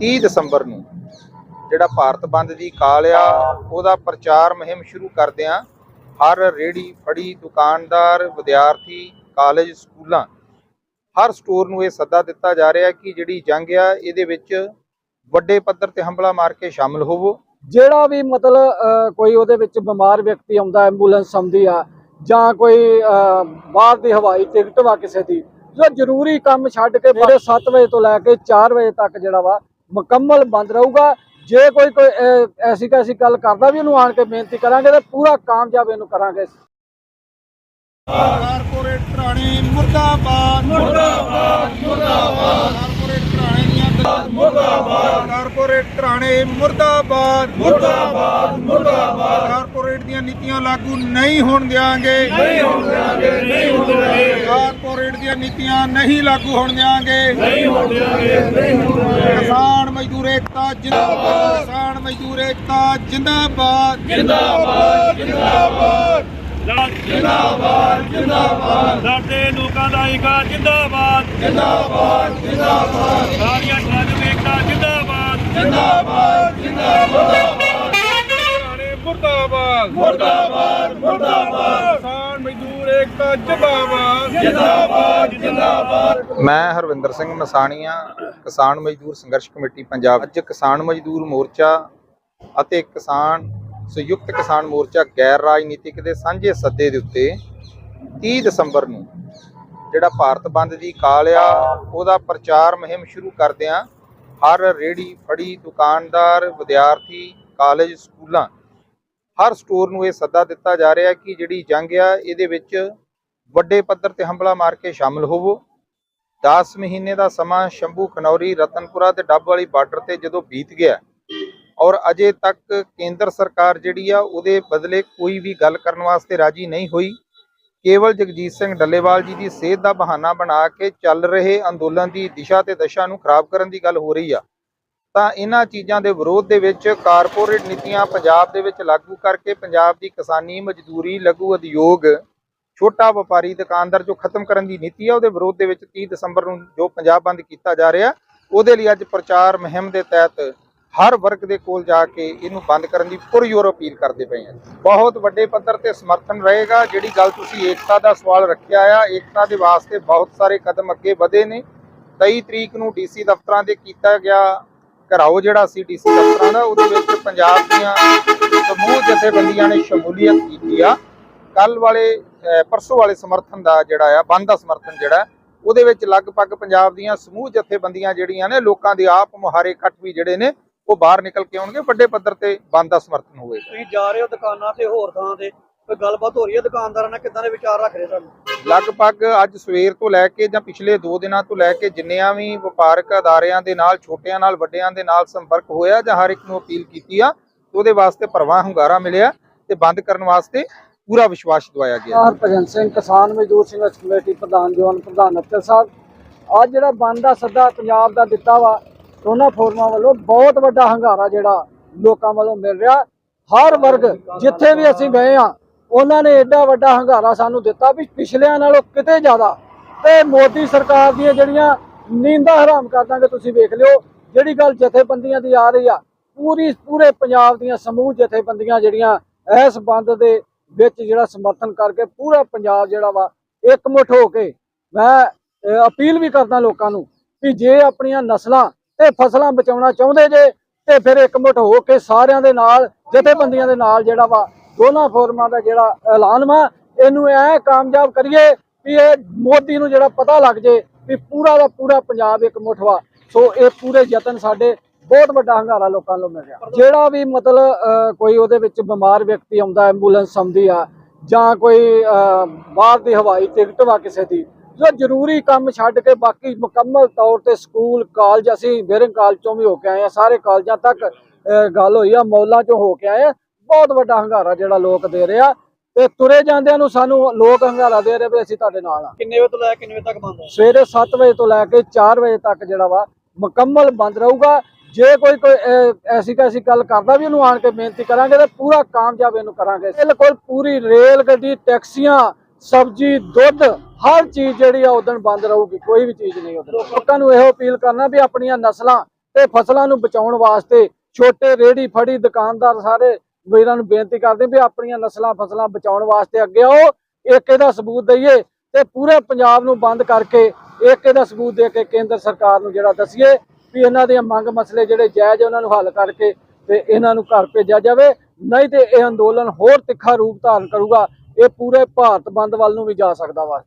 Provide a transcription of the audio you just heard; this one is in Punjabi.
30 ਦਸੰਬਰ ਨੂੰ ਜਿਹੜਾ ਭਾਰਤ ਬੰਦ ਦੀ ਕਾਲ ਆ ਉਹਦਾ ਪ੍ਰਚਾਰ ਮੁਹਿੰਮ ਸ਼ੁਰੂ ਕਰਦਿਆਂ ਹਰ ਰੇੜੀ ਫੜੀ ਦੁਕਾਨਦਾਰ ਵਿਦਿਆਰਥੀ ਕਾਲਜ ਸਕੂਲਾਂ ਹਰ ਸਟੋਰ ਨੂੰ ਇਹ ਸੱਦਾ ਦਿੱਤਾ ਜਾ ਰਿਹਾ ਕਿ ਜਿਹੜੀ ਜੰਗ ਆ ਇਹਦੇ ਵਿੱਚ ਵੱਡੇ ਪੱਧਰ ਤੇ ਹਮਲਾ ਮਾਰ ਕੇ ਸ਼ਾਮਲ ਹੋਵੋ। ਜਿਹੜਾ ਵੀ ਮਤਲਬ ਕੋਈ ਉਹਦੇ ਵਿੱਚ ਬਿਮਾਰ ਵਿਅਕਤੀ ਆਉਂਦਾ ਐਂਬੂਲੈਂਸ ਆਉਂਦੀ ਆ ਜਾਂ ਕੋਈ ਬਾਹਰ ਦੀ ਹਵਾਈ ਟਿਕਟ ਵਾ ਕਿਸੇ ਦੀ ਜੋ ਜ਼ਰੂਰੀ ਕੰਮ ਛੱਡ ਕੇ ਮੇਰੇ 7 ਵਜੇ ਤੋਂ ਲੈ ਕੇ 4 ਵਜੇ ਤੱਕ ਜਿਹੜਾ ਵਾ ਮੁਕੰਮਲ ਬੰਦ ਰਹੂਗਾ। ਜੇ ਕੋਈ ਕੋਈ ਐਸੀ ਕੈਸੀ ਗੱਲ ਕਰਦਾ ਵੀ ਉਹਨੂੰ ਆਣ ਕੇ ਬੇਨਤੀ ਕਰਾਂਗੇ ਤੇ ਪੂਰਾ ਕਾਮਯਾਬ ਇਹਨੂੰ ਕਰਾਂਗੇ। ਕਾਰਪੋਰੇਟ ਘਰਾਣੇ ਮੁਰਦਾਬਾਦ। ਮੁਰਦਾਬਾਦ ਮੁਰਦਾਬਾਦ। ਕਾਰਪੋਰੇਟ ਦੀਆਂ ਗੱਲਾਂ। ਮੁਰਦਾਬਾਦ। ਕਾਰਪੋਰੇਟ ਮੁਰਦਾਬਾਦ। ਮੁਰਦਾਬਾਦ ਦੀਆਂ ਨੀਤੀਆਂ ਲਾਗੂ ਨਹੀਂ ਹੋਣ ਦਿਆਂਗੇ। ਨਹੀਂ ਹੋਣ ਦਿਆਂਗੇ ਨਹੀਂ ਹੋਣ ਦਿਆਂਗੇ। ਕਾਰਪੋਰੇਟ ਦੀਆਂ ਨੀਤੀਆਂ ਨਹੀਂ ਲਾਗੂ ਹੋਣ ਦਿਆਂਗੇ। ਨਹੀਂ ਹੋਣ ਦਿਆਂਗੇ ਨਹੀਂ ਹੋਣ ਦਿਆਂਗੇ। ਕਿਸਾਨ ਮਜ਼ਦੂਰ ਏਕਤਾ ਜਿੰਦਾਬਾਦ। ਕਿਸਾਨ ਮਜ਼ਦੂਰ ਏਕਤਾ ਜਿੰਦਾਬਾਦ। ਜਿੰਦਾਬਾਦ ਜਿੰਦਾਬਾਦ। ਸਾਡੇ ਲੋਕਾਂ ਦਾ ਏਕਾ ਜਿੰਦਾਬਾਦ। ਜਿੰਦਾਬਾਦ ਜਿੰਦਾਬਾਦ ਸਾਰੀਆਂ ਟਰੱਕ ਏਕਾ ਜਿੰਦਾਬਾਦ ਜਿੰਦਾਬਾਦ ਜਿੰਦਾਬਾਦ ਮੁਰਦਾਬਾਦ ਮੁਰਦਾਬਾਦ ਮੁਰਦਾਬਾਦ। ਕਿਸਾਨ ਮਜ਼ਦੂਰ ਏਕਤਾ ਜਿੰਦਾਬਾਦ। ਜਿੰਦਾਬਾਦ ਜਿੰਦਾਬਾਦ। ਮੈਂ ਹਰਵਿੰਦਰ ਸਿੰਘ ਮਸਾਣੀਆਂ, ਕਿਸਾਨ ਮਜ਼ਦੂਰ ਸੰਘਰਸ਼ ਕਮੇਟੀ ਪੰਜਾਬ। ਅੱਜ ਕਿਸਾਨ ਮਜ਼ਦੂਰ ਮੋਰਚਾ ਅਤੇ ਕਿਸਾਨ ਸੰਯੁਕਤ ਕਿਸਾਨ ਮੋਰਚਾ ਗੈਰ ਰਾਜਨੀਤਿਕ ਦੇ ਸਾਂਝੇ ਸੱਦੇ ਦੇ ਉੱਤੇ 30 ਦਸੰਬਰ ਨੂੰ ਜਿਹੜਾ ਭਾਰਤ ਬੰਦ ਦੀ ਕਾਲ ਆ, ਉਹਦਾ ਪ੍ਰਚਾਰ ਮੁਹਿੰਮ ਸ਼ੁਰੂ ਕਰਦਿਆਂ ਹਰ ਰੇੜੀ ਫੜੀ ਦੁਕਾਨਦਾਰ, ਵਿਦਿਆਰਥੀ, ਕਾਲਜ, ਸਕੂਲਾਂ ਹਰ ਸਟੋਰ ਨੂੰ ਇਹ ਸੱਦਾ ਦਿੱਤਾ ਜਾ ਰਿਹਾ ਕਿ ਜਿਹੜੀ ਜੰਗ ਆ, ਇਹਦੇ ਵਿੱਚ ਵੱਡੇ ਪੱਧਰ ਤੇ ਹਮਲਾ ਮਾਰ ਕੇ ਸ਼ਾਮਲ ਹੋਵੋ। 10 ਮਹੀਨੇ ਦਾ ਸਮਾਂ ਸ਼ੰਭੂ ਖਨੌਰੀ ਰਤਨਪੁਰਾ ਤੇ ਡੱਬ ਵਾਲੀ ਬਾਰਡਰ ਤੇ ਜਦੋਂ ਬੀਤ ਗਿਆ ਔਰ ਅਜੇ ਤੱਕ ਕੇਂਦਰ ਸਰਕਾਰ ਜਿਹੜੀ ਆ, ਉਹਦੇ ਬਦਲੇ ਕੋਈ ਵੀ ਗੱਲ ਕਰਨ ਵਾਸਤੇ ਰਾਜੀ ਨਹੀਂ ਹੋਈ। ਕੇਵਲ ਜਗਜੀਤ ਸਿੰਘ ਡੱਲੇਵਾਲ ਜੀ ਦੀ ਸਿਹਤ ਦਾ ਬਹਾਨਾ ਬਣਾ ਕੇ ਚੱਲ ਰਹੇ ਅੰਦੋਲਨ ਦੀ ਦਿਸ਼ਾ ਤੇ ਦਸ਼ਾ ਨੂੰ ਖਰਾਬ ਕਰਨ ਦੀ ਗੱਲ ਹੋ ਰਹੀ ਆ। ਤਾਂ ਇਹਨਾਂ ਚੀਜ਼ਾਂ ਦੇ ਵਿਰੋਧ ਦੇ ਵਿੱਚ ਕਾਰਪੋਰੇਟ ਨੀਤੀਆਂ ਪੰਜਾਬ ਦੇ ਵਿੱਚ ਲਾਗੂ ਕਰਕੇ ਪੰਜਾਬ ਦੀ ਕਿਸਾਨੀ ਮਜ਼ਦੂਰੀ ਲਘੂ ਉਦਯੋਗ, ਛੋਟਾ ਵਪਾਰੀ ਦੁਕਾਨਦਾਰ ਜੋ ਖਤਮ ਕਰਨ ਦੀ ਨੀਤੀ ਆ, ਉਹਦੇ ਵਿਰੋਧ ਦੇ ਵਿੱਚ 30 ਦਸੰਬਰ ਨੂੰ ਜੋ ਪੰਜਾਬ ਬੰਦ ਕੀਤਾ ਜਾ ਰਿਹਾ, ਉਹਦੇ ਲਈ ਅੱਜ ਪ੍ਰਚਾਰ ਮੁਹਿੰਮ ਦੇ ਤਹਿਤ ਹਰ ਵਰਗ ਦੇ ਕੋਲ ਜਾ ਕੇ ਇਹਨੂੰ ਬੰਦ ਕਰਨ ਦੀ ਪੁਰਜ਼ੋਰ ਅਪੀਲ ਕਰਦੇ ਪਏ ਹਾਂ ਬਹੁਤ ਵੱਡੇ ਪੱਧਰ ਤੇ ਸਮਰਥਨ ਰਹੇਗਾ, ਜਿਹੜੀ ਗੱਲ ਤੁਸੀਂ ਏਕਤਾ ਦਾ ਸਵਾਲ ਰੱਖਿਆ ਆ, ਏਕਤਾ ਦੇ ਵਾਸਤੇ ਬਹੁਤ ਸਾਰੇ ਕਦਮ ਅੱਗੇ ਵਧੇ ਨੇ। 23 ਤਰੀਕ ਨੂੰ ਡੀਸੀ ਦਫ਼ਤਰਾਂ ਦੇ ਕੀਤਾ ਗਿਆ ਘਰਾਓ ਜਿਹੜਾ ਸੀ ਡੀਸੀ ਦਫ਼ਤਰਾਂ ਦਾ, ਉਹਦੇ ਵਿੱਚ ਪੰਜਾਬ ਦੀਆਂ ਸਮੂਹ ਜਥੇਬੰਦੀਆਂ ਨੇ ਸ਼ਮੂਲੀਅਤ ਕੀਤੀ ਆ। ਕੱਲ ਵਾਲੇ ਪਰਸੋਂ ਵਾਲੇ ਸਮਰਥਨ ਦਾ ਜਿਹੜਾ ਆ, ਬੰਦ ਦਾ ਸਮਰਥਨ ਜਿਹੜਾ ਉਹਦੇ ਵਿੱਚ ਲਗਭਗ ਪੰਜਾਬ ਦੀਆਂ ਸਮੂਹ ਜਥੇਬੰਦੀਆਂ ਜਿਹੜੀਆਂ ਨੇ, ਲੋਕਾਂ ਦੇ ਆਪ ਮੁਹਾਰੇ ਇਕੱਠ ਵੀ ਜਿਹੜੇ ਨੇ, ਉਹ ਬਾਹਰ ਨਿਕਲ ਕੇ ਆਉਣਗੇ, ਵੱਡੇ ਪੱਧਰ ਤੇ ਬੰਦ ਦਾ ਸਮਰਥਨ ਹੋਵੇਗਾ ਤੁਸੀਂ ਜਾ ਰਹੇ ਹੋ ਦੁਕਾਨਾਂ ਤੇ, ਹੋਰ ਥਾਂ ਤੇ? ਗੱਲਬਾਤ ਹੋ ਰਹੀ ਹੈ ਦੁਕਾਨਦਾਰਾਂ ਨਾਲ ਕਿੱਦਾਂ ਦੇ ਵਿਚਾਰ ਰੱਖ ਰਹੇ ਤੁਹਾਨੂੰ ਲਗਭਗ ਅੱਜ ਸਵੇਰ ਤੋਂ ਲੈ ਕੇ ਜਾਂ ਪਿਛਲੇ 2 ਦਿਨਾਂ ਤੋਂ ਲੈ ਕੇ ਜਿੰਨਿਆਂ ਵੀ ਵਪਾਰਕ ਅਦਾਰਿਆਂ ਦੇ ਨਾਲ ਛੋਟਿਆਂ ਨਾਲ ਵੱਡਿਆਂ ਦੇ ਨਾਲ ਸੰਪਰਕ ਹੋਇਆ ਜਾਂ ਹਰ ਇੱਕ ਨੂੰ ਅਪੀਲ ਕੀਤੀ ਆ ਉਹਦੇ ਵਾਸਤੇ ਪਰਵਾਹ ਹੁੰਗਾਰਾ ਮਿਲਿਆ ਤੇ ਬੰਦ ਕਰਨ ਵਾਸਤੇ ਪੂਰਾ ਵਿਸ਼ਵਾਸ ਦਵਾਇਆ ਗਿਆ। ਹਰਭਜਨ ਸਿੰਘ ਕਿਸਾਨ ਮਜ਼ਦੂਰ ਸੰਘਰਸ਼ ਕਮੇਟੀ ਪ੍ਰਧਾਨ ਜਵਾਨ ਪ੍ਰਧਾਨ ਅਫਸਰ ਸਾਹਿਬ ਅੱਜ ਜਿਹੜਾ ਬੰਦ ਦਾ ਸੱਦਾ ਪੰਜਾਬ ਦਾ ਦਿੱਤਾ ਵਾ ਦੋਨਾਂ ਫੋਰਮਾਂ ਵੱਲੋਂ ਬਹੁਤ ਵੱਡਾ ਹੰਗਾਰਾ ਜਿਹੜਾ ਲੋਕਾਂ ਵੱਲੋਂ ਮਿਲ ਰਿਹਾ। ਹਰ ਵਰਗ ਜਿੱਥੇ ਵੀ ਅਸੀਂ ਗਏ ਆ ਉਹਨਾਂ ਨੇ ਐਡਾ ਵੱਡਾ ਹੰਗਾਰਾ ਸਾਨੂੰ ਦਿੱਤਾ ਵੀ ਪਿਛਲਿਆਂ ਨਾਲੋਂ ਕਿਤੇ ਜ਼ਿਆਦਾ। ਤੇ ਮੋਦੀ ਸਰਕਾਰ ਦੀਆਂ ਜਿਹੜੀਆਂ ਨੀਂਦਾਂ ਹਰਾਮ ਕਰ ਦਾਂਗੇ, ਤੁਸੀਂ ਵੇਖ ਲਿਓ, ਜਿਹੜੀ ਗੱਲ ਜਥੇਬੰਦੀਆਂ ਦੀ ਆ ਰਹੀ ਆ, ਪੂਰੀ, ਪੂਰੇ ਪੰਜਾਬ ਦੀਆਂ ਸਮੂਹ ਜਥੇਬੰਦੀਆਂ ਜਿਹੜੀਆਂ ਇਸ ਬੰਦ ਦੇ ਵਿੱਚ ਜਿਹੜਾ ਸਮਰਥਨ ਕਰਕੇ ਪੂਰਾ ਪੰਜਾਬ ਜਿਹੜਾ ਵਾ, ਇਕਮੁੱਠ ਹੋ ਕੇ ਮੈਂ ਅਪੀਲ ਵੀ ਕਰਦਾ ਲੋਕਾਂ ਨੂੰ ਕਿ ਜੇ ਆਪਣੀਆਂ ਨਸਲਾਂ ਤੇ ਫਸਲਾਂ ਬਚਾਉਣਾ ਚਾਹੁੰਦੇ ਜੇ, ਤੇ ਫਿਰ ਇਕਮੁੱਠ ਹੋ ਕੇ ਸਾਰਿਆਂ ਦੇ ਨਾਲ, ਜਥੇਬੰਦੀਆਂ ਦੇ ਨਾਲ ਜਿਹੜਾ ਵਾ ਦੋਨਾਂ ਫੋਰਮਾਂ ਦਾ ਜਿਹੜਾ ਐਲਾਨ ਵਾ, ਇਹਨੂੰ ਐ ਕਾਮਯਾਬ ਕਰੀਏ ਵੀ ਇਹ ਮੋਦੀ ਨੂੰ ਜਿਹੜਾ ਪਤਾ ਲੱਗ ਜੇ ਵੀ ਪੂਰਾ ਦਾ ਪੂਰਾ ਪੰਜਾਬ ਇਕਮੁੱਠ ਵਾ। ਸੋ ਇਹ ਪੂਰੇ ਯਤਨ ਸਾਡੇ ਬਹੁਤ ਵੱਡਾ ਹੰਗਾਰਾ ਲੋਕਾਂ ਨੂੰ ਮਿਲ ਰਿਹਾ। ਜਿਹੜਾ ਵੀ ਮਤਲਬ ਕੋਈ ਉਹਦੇ ਵਿੱਚ ਬਿਮਾਰ ਵਿਅਕਤੀ ਆਉਂਦਾ, ਐਂਬੂਲੈਂਸ ਆਉਂਦੀ ਆ, ਜਾਂ ਕੋਈ ਬਾਹਰ ਦੀ ਹਵਾਈ ਟਿਕਟ ਵਾ ਕਿਸੇ ਦੀ, ਜੋ ਜ਼ਰੂਰੀ ਕੰਮ ਛੱਡ ਕੇ ਬਾਕੀ ਮੁਕੰਮਲ ਤੌਰ ਤੇ ਸਕੂਲ, ਕਾਲਜ ਅਸੀਂ ਬੇਰਿੰਗ ਕਾਲਜ ਚੋਂ ਵੀ ਹੋ ਕੇ ਆਏ ਆ, ਸਾਰੇ ਕਾਲਜਾਂ ਤੱਕ ਗੱਲ ਹੋਈ ਆ, ਮੌਲਾਂ ਚੋਂ ਹੋ ਕੇ ਆਏ ਆ ਬਹੁਤ ਵੱਡਾ ਹੰਗਾਰਾ ਜਿਹੜਾ ਲੋਕ ਦੇ ਰਹੇ ਆ ਤੇ ਤੁਰੇ ਜਾਂਦਿਆਂ ਨੂੰ ਸਾਨੂੰ ਲੋਕ ਹੰਗਾਰਾ ਦੇ ਰਹੇ ਵੀ ਅਸੀਂ ਤੁਹਾਡੇ ਨਾਲ ਆ। ਕਿੰਨੇ ਵਜੇ ਤੋਂ ਲੈ ਕੇ ਕਿੰਨੇ ਵਜੇ ਤੱਕ ਬੰਦ ਹੈ ਸਵੇਰੇ 7 ਵਜੇ ਤੋਂ ਲੈ ਕੇ 4 ਵਜੇ ਤੱਕ ਜਿਹੜਾ ਵਾ ਮੁਕੰਮਲ ਬੰਦ ਰਹੂਗਾ। ਜੇ ਕੋਈ ਕੋਈ ਐਸੀ ਕੈਸੀ ਗੱਲ ਕਰਦਾ ਵੀ ਉਹਨੂੰ ਆਣ ਕੇ ਬੇਨਤੀ ਕਰਾਂਗੇ ਤੇ ਪੂਰਾ ਕਾਮਯਾਬ ਇਹਨੂੰ ਕਰਾਂਗੇ। ਬਿਲਕੁਲ ਪੂਰੀ ਰੇਲ ਗੱਡੀ ਟੈਕਸੀਆਂ ਸਬਜ਼ੀ ਦੁੱਧ ਹਰ ਚੀਜ਼ ਜਿਹੜੀ ਆ ਉਦੋਂ ਬੰਦ ਰਹੂਗੀ ਕੋਈ ਵੀ ਚੀਜ਼ ਨਹੀਂ ਉਦੋਂ ਲੋਕਾਂ ਨੂੰ ਇਹੋ ਅਪੀਲ ਕਰਨਾ ਵੀ ਆਪਣੀਆਂ ਨਸਲਾਂ ਤੇ ਫਸਲਾਂ ਨੂੰ ਬਚਾਉਣ ਵਾਸਤੇ ਛੋਟੇ ਰੇੜੀ ਫੜੀ ਦੁਕਾਨਦਾਰ ਸਾਰੇ ਇਹਨਾਂ ਨੂੰ ਬੇਨਤੀ ਕਰਦੇ ਵੀ ਆਪਣੀਆਂ ਨਸਲਾਂ ਫਸਲਾਂ ਬਚਾਉਣ ਵਾਸਤੇ ਅੱਗੇ ਆਓ, ਇੱਕ ਇਹਦਾ ਸਬੂਤ ਦਈਏ ਤੇ ਪੂਰੇ ਪੰਜਾਬ ਨੂੰ ਬੰਦ ਕਰਕੇ ਇੱਕ ਇਹਦਾ ਸਬੂਤ ਦੇ ਕੇ ਕੇਂਦਰ ਸਰਕਾਰ ਨੂੰ ਜਿਹੜਾ ਦਸੀਏ ਵੀ ਇਹਨਾਂ ਦੀਆਂ ਮੰਗ ਮਸਲੇ ਜਿਹੜੇ ਜਾਇਜ਼ ਉਹਨਾਂ ਨੂੰ ਹੱਲ ਕਰਕੇ ਤੇ ਇਹਨਾਂ ਨੂੰ ਘਰ ਭੇਜਿਆ ਜਾਵੇ। ਨਹੀਂ ਤੇ ਇਹ ਅੰਦੋਲਨ ਹੋਰ ਤਿੱਖਾ ਰੂਪ ਧਾਰਨ ਕਰੂਗਾ, ਇਹ ਪੂਰੇ ਭਾਰਤ ਬੰਦ ਵੱਲ ਨੂੰ ਵੀ ਜਾ ਸਕਦਾ ਵਾ।